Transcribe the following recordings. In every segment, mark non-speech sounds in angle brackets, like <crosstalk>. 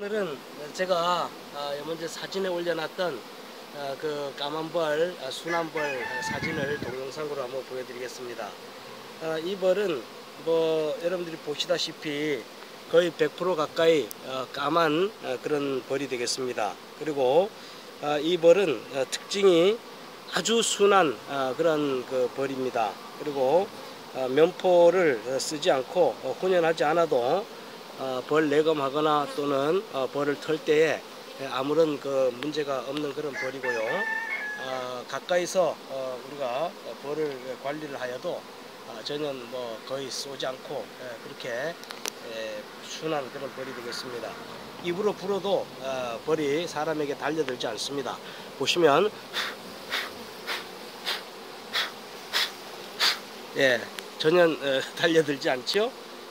오늘은 제가 아, 먼저 사진에 올려놨던 아, 그 까만벌, 아, 순한벌 사진을 동영상으로 한번 보여드리겠습니다. 아, 이 벌은 뭐 여러분들이 보시다시피 거의 100% 가까이 어, 까만 어, 그런 벌이 되겠습니다. 그리고 아, 이 벌은 어, 특징이 아주 순한 아, 그런 그 벌입니다. 그리고 어, 면포를 어, 쓰지 않고 어, 훈연하지 않아도 어, 벌 내검하거나 또는 어, 벌을 털 때에 아무런 그 문제가 없는 그런 벌이고요. 어, 가까이서 어, 우리가 어, 벌을 관리를 하여도 어, 전혀 뭐 거의 쏘지 않고 예, 그렇게 예, 순한 그런 벌이 되겠습니다. 입으로 불어도 어, 벌이 사람에게 달려들지 않습니다. 보시면 <laughs> 예, 전혀 어, <laughs> 달려들지 않죠.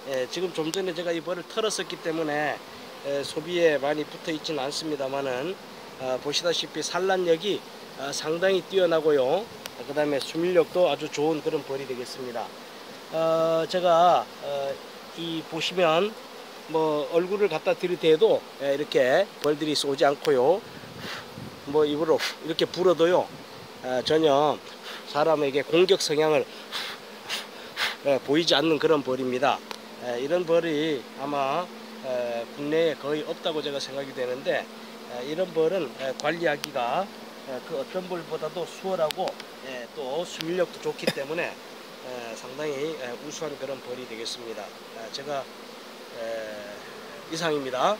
예, 지금 좀 전에 제가 이 벌을 털었었기 때문에 에, 소비에 많이 붙어 있지는 않습니다만은 어, 보시다시피 산란력이 어, 상당히 뛰어나고요. 그 다음에 수밀력도 아주 좋은 그런 벌이 되겠습니다. 어, 제가 어, 이 보시면 뭐 얼굴을 갖다 들이대도 예, 이렇게 벌들이 쏘지 않고요. 뭐 입으로 이렇게 불어도요 어, 전혀 사람에게 공격 성향을 예, 보이지 않는 그런 벌입니다. 예, 이런 벌이 아마 에, 국내에 거의 없다고 제가 생각이 되는데 에, 이런 벌은 에, 관리하기가 에, 그 어떤 벌보다도 수월하고 예, 또 수밀력도 좋기 때문에 에, 상당히 에, 우수한 그런 벌이 되겠습니다. 에, 제가 에, 이상입니다.